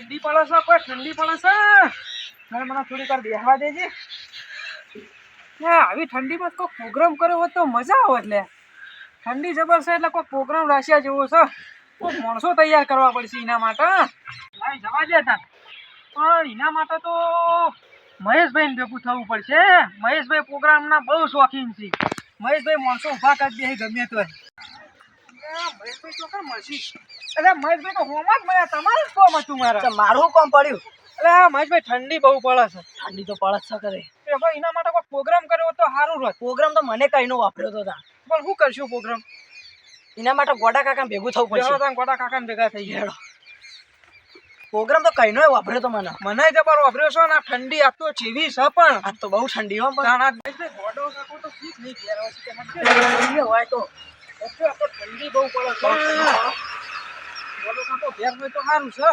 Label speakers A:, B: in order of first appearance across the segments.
A: ઠંડી પડે છે, કોઈ ઠંડી પડે છે? મને મને થોડીક વાર બેહવા દેજે. આવી ઠંડીમાં કોઈ પ્રોગ્રામ કર્યો હોત તો મજા આવે એટલે. ઠંડી જબર છે એટલે કોઈ પ્રોગ્રામ રાશિયા જેવો છે. કોઈ માણસો તૈયાર કરવા પડશે એના માટે ભાઈ, જવા દે તા પણ એના માટે તો મહેશભાઈને ભેગું થવું પડશે મહેશભાઈ પ્રોગ્રામના બહુ શોખીન છે. મહેશભાઈ માણસો ઊભા કરી દે, ગમે તો મહેશભાઈ ચોખા મળશી એટલે મહેશભાઈ તો હોમાં જ મળ્યા. તમારે કોમ હતું મારા.
B: મારું કોમ પડ્યું?
A: આ મહેશભાઈ ઠંડી બહુ પડે છે.
B: ઠંડી તો પડે છે કરે
A: એના માટે કોઈ પ્રોગ્રામ કર્યો તો સારું રહે
B: પ્રોગ્રામ તો મને કઈ નો વાપર્યો તો તા.
A: પણ શું કરશું પ્રોગ્રામ
B: એના માટે ગોડા કાકા ભેગું થવું પડશે.
A: ગોડા કાકા ભેગા થઈ ગયા.
B: પ્રોગ્રામ તો કઈ નો વાપર્યો તો મને.
A: મને જબર વાપર્યો છો ને ઠંડી આ તો ચીવી છે પણ.
B: આ તો બહુ ઠંડી હો પણ.
A: ગોડો કાકો તો ઠીક નહીં ઘેર
B: હોય તો.
A: ઠંડી બહુ પડે છે. ગોડો કાકો ઘેર હોય તો સારું છે.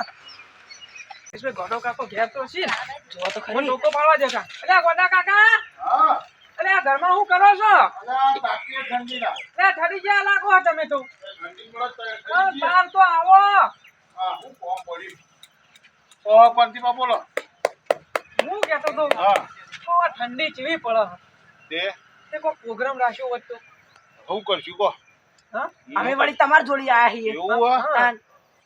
A: મહેશભાઈ ગોડો કાકો ઘેર તો છે ને.
B: જોવા તો
A: હું
B: ખરી.
A: લોકો પાડવા જતા. અલ્યા ગોડા કાકા! અરે આ ઘરમાં શું કરો છો? અરે ઠરી ગયા લાગો તમે તો? અરે બહાર તો આવો.
C: બોલો.
A: હું કહેતો તો
C: હા.
A: ઠંડી ચીવી પડે?
C: તે?
A: તે કોઈ પ્રોગ્રામ રાખ્યો હોત તો?
C: હું કરશું કહો.
A: હા?
B: અમે વળી તમારી જોડી આયા છીએ.
C: એવું.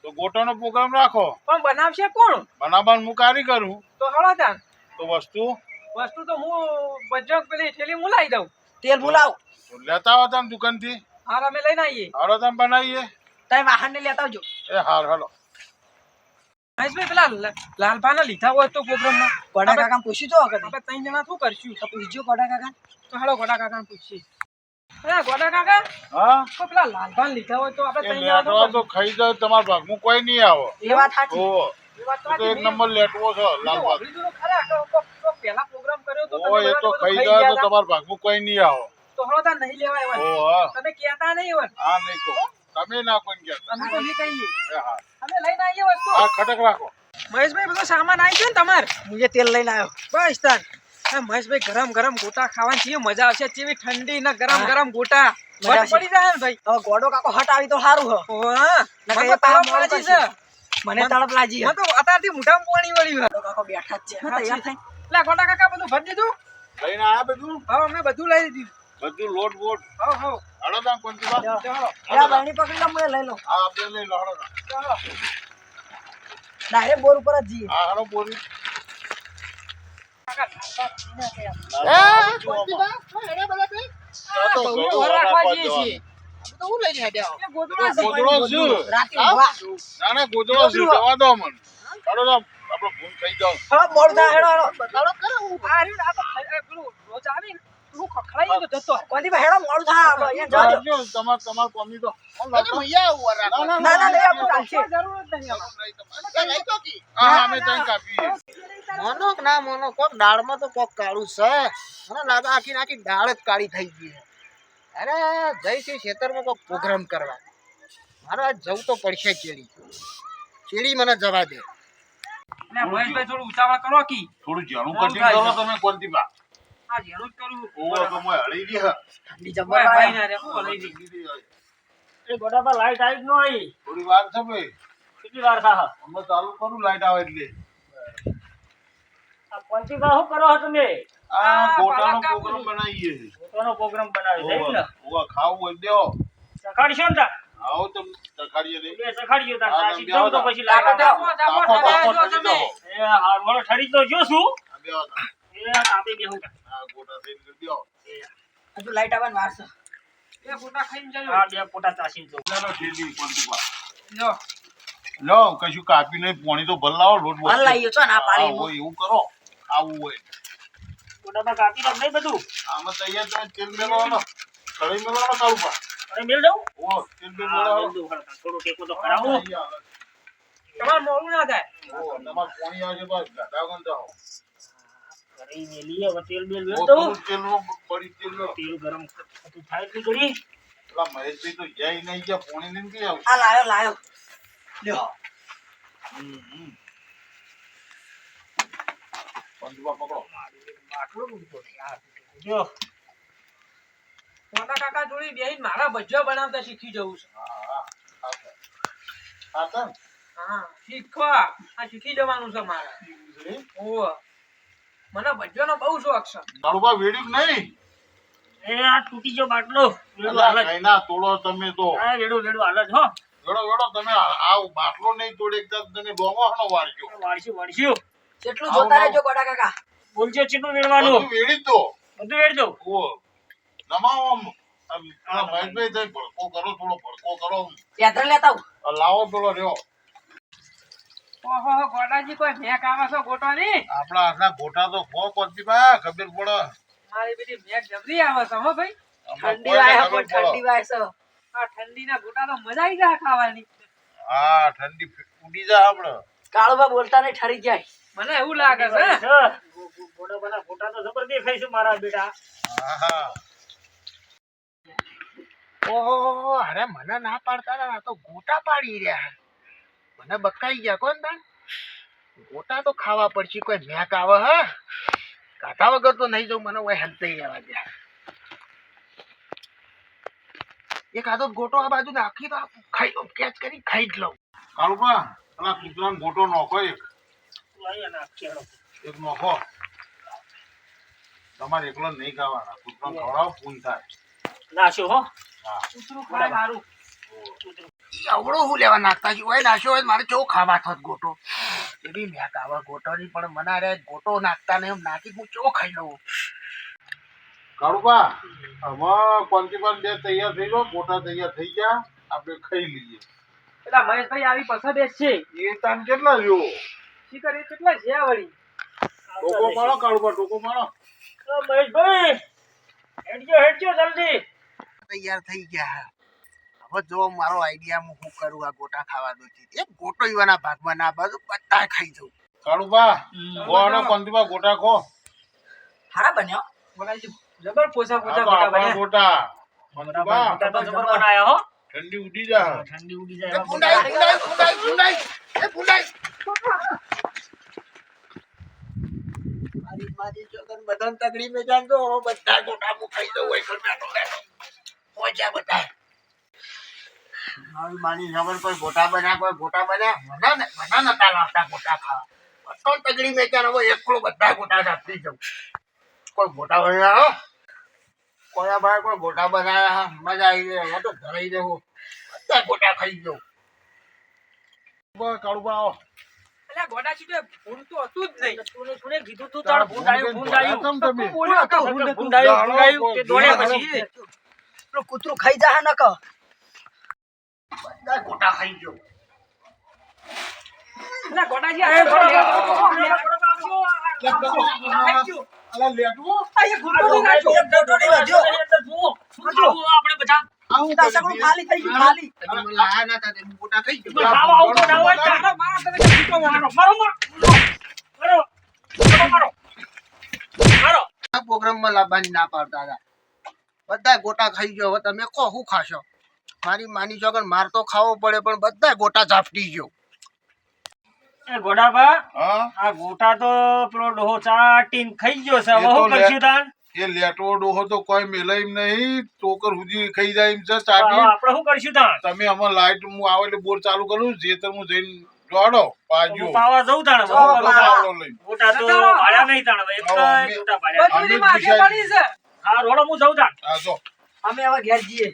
C: તો ગોટાનો પ્રોગ્રામ રાખો.
A: પણ બનાવશે? કોણ?
C: બનાવવાનું હું કારીગર હું
A: તો હળો તાન
C: તો વસ્તુ?
A: વસ્તુ તો હું બજરંગ પેલી ઠેલી હું લાવી દઉં.
B: તેલ બોલાવ
C: લેતા આવો તમે દુકાનથી.
A: હાર અમે લઈને આવીએ.
C: હાલો તમે બનાવીએ.
B: તમે વાહન ને લેતા આવજો.
C: એ હાર હાલો.
A: મહેશભાઈ પેલા લ- લાલભાને લીધા હોય તો પ્રોગ્રામમાં.
B: ગોડા કાકા પૂછી વખત
A: આપણે ત્રણ જણા શું કરશું?
B: તો પૂછજો ગોડા કાકા
A: તો હાલો ગોડા કાકા પૂછીએ. અરે ગોડા કાકા?
C: હા?
A: તો પેલા લાલભાન લીધા હોય તો આપણે
C: એ
A: ત્રણ જણા
C: લેટવા
A: શું
C: તો ખાઈ જાય તમારા ભાગમાં કોઈ નહીં આવો.
B: એ વાત સાચી.
C: ઓ
A: કરશું? એ વાત તો
C: એક નંબર લેટવો છે
A: મેં તો
C: લાલબાગ
A: તો ખરા કે કોક- કોક પહેલા પ્રોગ્રામ કર્યો તો
C: ઓ એ તો ખાઈ જાય તો તમારા ભાગમાં કોઈ નહીં આવો.
A: તો હળો તાર નહીં લેવાય તમે કહેતા નહીં હોય
C: હા નહીં તમે ના કોઈ કહેતા.
A: અમે તો નહીં કહીએ.
C: હા.
A: અમે લઈને આવીએ વસ્તુ.
C: આ ખટક રાખો.
A: મહેશભાઈ બધો સામાન આવી ગયો ને તમાર?
B: મુજે તેલ લઈને આવ્યો.
A: બસ હા, મહેશભાઈ ગરમ ગરમ ગોટા ખાવાની કેવી મજા આવશે કેવી ઠંડી ને ગરમ ગરમ ગોટા. પડી જાય ને ભાઈ.
B: હવે ગોડો કાકો હટ આવી તો સારું હ.
A: ઓહ,
B: નકર
A: મને
B: એ
A: તો
B: પાછા
A: તરફ
B: મોડું
A: લાગી
B: કરશે.
A: છે.
B: મને તળપ લાગી
A: તો અત્યારથી મોઢામાં પાણી વળ્યું
B: ગોડો કાકો બેઠા જ છે. તૈયાર થઈ.
A: લે ગોટા કાકા બધું ભરી દીધું?
C: લઈને આયા બધું?
A: હા અમે બધું લઈ દીધું
C: બધું લોટ બોટ.
A: હા હા.
B: પકડી લો મને લઈ લો.
C: આપણે લઈ લો.
B: ડાયરેક્ટ બોર ઉપર જ જઈએ.
C: આ હાલો બોરી.
A: કાકા, કાકા, આ તો બહુ વાર રાખવા જઈએ છીએ એ ગોદડો છે.
C: ગોદડો છે.
B: રાતે ઊંઘવા.
C: ના ના ગોદડો છે જવા દો મને હાલો તો આપણો ફોન થઈ જાવ
B: મોડું થાય
A: તો આ પેલું રોજ આવે ને, પેલું ખખડાઈ તો જતો.
B: કોની હેડો મોડું થાય આપણે અહીંયા
C: તમાર તમાર કોમી તો
B: ના ના આપણું ચાલશે
A: જરૂર જ નહીં આમાં.
C: હા હા અમે તઈ કાપીએ.
D: મોનો ના મોનો કોક દાળમાં તો કોક કાળું છે. મને લાગે આખી આખી દાળ જ કાળી થઈ ગઈ છે. અરે જઈશું ખેતરમાં કોક પ્રોગ્રામ કરવા. મારે આજ જવું તો પડશે ચેડી. ચેડી મને જવા દે.
A: મહેશભાઈ થોડું ઉતાવળ કરો કી.
C: થોડું
A: મોડું
C: કટિંગ કરો તમે કોનથી બા.
A: આ જેનું જ કરવું
C: ઓવો તો મોય હળી ગઈ હે.
B: ઠંડી જબર
A: ભાઈ, ના રે, હું લઈ જઈશ.
C: થોડી વાર છે ભાઈ અમે ચાલુ કરું લાઈટ આવે એટલે આ
A: આ
C: ગોટાનો પ્રોગ્રામ
A: છું.
C: બનાવીએ
D: પ્રોગ્રામ બનાવી છે
C: ઓવા ઓવા ખાવું હોય દેવો
D: સખાડશો ને તા?
C: આવો તો તખાડીએ નહીં
D: બે સખાડ્યો તા.
C: હા,
D: સાચી તો પછી
A: જો તમે.
C: ઠરી
D: એ હા વળો ઠરી તો જો છું
C: તા. કશું કાપી નહીં પોણી તો ભલ લાવો લોટ
B: ભલ લાવ્યો છો ને પાણી
C: હોય એવું કરો આવું હોય
D: પોટામાં કાપી રાખ નહીં બધું
C: આમાં તૈયાર તમે તેલ મેળવાનો કઢાઈ મેળવાનો કાળું પા
D: અરે મેલ દઉં
C: ઓ તેલ
D: હા,
C: મેળવાનો
D: થોડો ટેકો તો કરાવું
A: તમારે મોડું ના થાય.
C: તમાર પોણી આવે છે બસ ગાધા ગન જાઓ
D: કરી મેલી હવે તેલ બેલ મેલ
C: ઓ તેલ પડી તેલ
D: તેલ ગરમ થતું થાય એટલી ઘડી
C: પેલા મહેશભાઈ તો જાય નહીં ગયા પોણી લઈને આવું
B: આ લાયો લાયો. લ્યો.
C: હમ. પંજવા પકડો.
D: માટલો. આ જો
A: મોટા કાકા જોડી બેહી મારા ભજીયા બનાવતા શીખી જવું છે.
C: હા હા. હા હા. સર.
A: આ શીખી જવાનું છે મારા. ઓહો. મને ભજવાનો બહુ શોખ છે.
C: નળવા વેડ્યું નહીં?
E: એ આ તૂટી ગયો બાટલો. વેડું
C: અલા,
E: હાલ જ.
C: કઈના તોડો તમે તો.
E: આ વેડું વેડું હાલ જ હો.
C: વેડો વેડો તમે આ આ બાટલો નહીં તોડે એકદમ તમે ડોમાણો વાળજો
E: વાળશું વાળશું
B: કેટલું જોતા રહેજો ગોડા કાકા.
E: બોલજો ચેટલું વેડવાનું.
C: વેડી જ
E: બધું વેડ દઉં.
C: ઓ નમાવો આમ. આ થઈ ભડકો કરો થોડો ભડકો કરો
B: લેતા
C: લાવો પેલો રહ્યો.
A: ઓહો ગોડાજી કોઈ મેક આવે છે ગોટવાની
C: આપણા આટલા ગોટા તો ખો કોચીબા ખબર પડે.
A: મારી બધી મેક જબરી આવે છે હો ભાઈ.
B: ઠંડી વાય
C: હો
B: ઠંડી વાય છે.
A: આ ઠંડીના ગોટા તો મજા આવી જાય ખાવાની.
C: હા ઠંડી ઉડી જાય આપણો.
B: કાળવા બોલતા નહીં ઠરી જાય.
A: મને એવું લાગે છે
E: ગોટા બના ગોટા તો જબર દેખાય છે મારા બેટા.
C: હા
D: ઓહો અરે મને ના પાડતા ને આ તો ગોટા પાડી રહ્યા. મને બકાઈ ગયા કોણ તા ગોટા તો ખાવા પડશે કોઈ મેક આવે હા? કાઢા વગર તો નહીં જવું મને ઓય હલતાઈ રહેવા દે એક આદો ગોટો આ બાજુ નાખી તો ખાઈ લો કેચ કરી ખાઈ જ લઉં.
C: કાળુબા પેલા કૂતરાનો ગોટો નોખો એક. એક નોખો. તમારે એકલો નહીં ખાવાના. કૂતરાને ખવડાવો પૂન થાય.
E: નાખ્યો હો.
C: હા.
A: કૂતરું ખાય સારું
D: ઈ અવળો હું લેવા નાખતા છું? હોય નાખ્યો હોય મારે કેવો ખાવા થોત ગોટો? એવી કાવા ગોટો ની પણ મને અરે ગોટો નાખતા ને એમ નાખી હું કેવો ખાઈ લઉં?
C: કાળુબા હવે પણ બે તૈયાર થઈ ગયો ગોટા તૈયાર થઈ ગયા આપણે ખાઈ લઈએ.
A: એટલે મહેશભાઈ આવી પસંદ છે
C: એ તાન કેટલા જો
A: શીખર એ કેટલા છે વળી?
C: ટોકો મારો કાળુબા ટોકો મારો.
E: મહેશભાઈ હેડજો હેડજો જલ્દી.
D: તૈયાર થઈ ગયા. હવે જો મારો આઈડિયા હું શું કરું આ ગોટા ખાવા દો એક ગોટો ઈવાના ભાગમાં ના બાજુ બધા ખાઈ જવું
C: કાળુબા ગોવાનો કોન્ટીપા ગોટા ખો.
B: હારા બન્યો.
A: જબર પોસા પોસા ગોટા બન્યા.
C: ગોટા. કોન્ટીપા
E: ગોટા તો જબર બનાયા હો.
C: ઠંડી ઉડી જા
E: ઠંડી ઉડી જાય.
D: ભૂંડાઈ. ભૂંડાઈ ભૂંડાઈ એ ભૂંડાઈ. મારી મારી જોગન બધાને તગડી મેં જાન બધા ગોટા હું ખાઈ દઉં હોય બેઠો બેઠો. પહોંચ્યા બધા મારી જબર કોઈ ગોટા બન્યા કોઈ ગોટા બન્યા? મને મને નતા લાવતા ગોટા ખાવા. બધો તગડી મે જાન હવે એકલો બધા ગોટા જાપતી જાઉં. કોઈ ગોટા બન્યા હો? કોયા ભાઈ કોઈ ગોટા બનાવ્યા મજા આવી ગઈ હવે તો ધરાઈ દેવું બધા ગોટા ખાઈ જાઉં
C: કાળુબા આવો.
A: એટલે ગોડાજી તો ભૂંડ તો હતું જ નહીં.
E: તુને તુને કીધું તું તાર ભૂંડ આવ્યું ભૂંડ આવ્યું.
C: તમે?
A: બોલ્યો હતો ભૂંડ
E: ભૂંડ આવ્યું ભૂંડ આવ્યું તે દોડ્યા પછી?
B: પેલું કૂતરું ખાઈ જા ન કહો
D: ગોટા ખાઈ ગયો
A: એટલે
E: ગોટાજી
A: આ
E: બરો,
C: અલા લેટવો
A: આ એ ની નહીં નાખ્યો.
E: આપણે બધા
B: દસકડું ખાલી થઈ ગયું ખાલી
D: તમે લાયા ના તા ગોટા ખાઈ જાઉં
E: ખાવા આવું તો ના હોય ને.
A: મારો મારો તને મારો.
E: મારો મારો મારો મારો મારો મારો
D: આ લાવવાની ના પાડતા હતા બધા ગોટા ખાઈ ગયો હવે તમે કો હું ખાશો મારી માની છોકર માર તો ખાવો પડે પણ બધા ગોટા ઝાપટી ગયો.
E: એ ગોડાબા
C: હા?
E: આ ગોટા તો પેલો ડોહો ચાટીન ખાઈ ગયો છે. હવે શું કરશું તાન
C: એ લેટો ડોહો તો કોઈ મેલાય એમ નહીં. ટોકર સુધી ખાઈ જાય એમ છે ચાટી.
E: આપણે શું કરશું તાન
C: તમે અમાર લાઈટ હું આવે એટલે બોર ચાલુ કરું જેતર હું જઈને જોડો પાજો.
E: પાવા જઉં તાણ
B: જો,
E: ગોટા તો ભાળ્યા નહીં તાણ એક ગોટા ભાળ્યા
C: અમે
A: પડી છે.
E: હા રોડો હું જઉં તાણ.
C: હા જો.
B: અમે હવે ઘેર જઈએ.